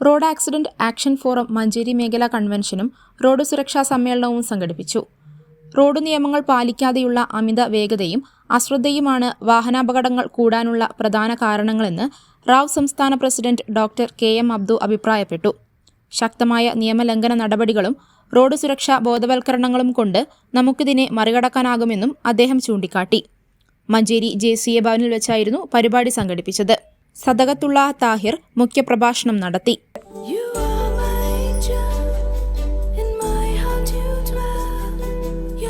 Road accident action forum Manjeri മേഖലാ കൺവെൻഷനും road സുരക്ഷാ സമ്മേളനവും സംഘടിപ്പിച്ചു. റോഡ് നിയമങ്ങൾ പാലിക്കാതെയുള്ള അമിത വേഗതയും അശ്രദ്ധയുമാണ് വാഹനാപകടങ്ങൾ കൂടാനുള്ള പ്രധാന കാരണങ്ങളെന്ന് റാവ് സംസ്ഥാന president doctor K. M. Abdu അഭിപ്രായപ്പെട്ടു. ശക്തമായ നിയമലംഘന നടപടികളും റോഡ് സുരക്ഷാ ബോധവൽക്കരണങ്ങളും കൊണ്ട് നമുക്കിതിനെ മറികടക്കാനാകുമെന്നും അദ്ദേഹം ചൂണ്ടിക്കാട്ടി. മഞ്ചേരി ജെ. സി. എ. ഭവനിൽ വെച്ചായിരുന്നു പരിപാടി സംഘടിപ്പിച്ചത്. സദകത്തുള്ള താഹിർ മുഖ്യപ്രഭാഷണം നടത്തി.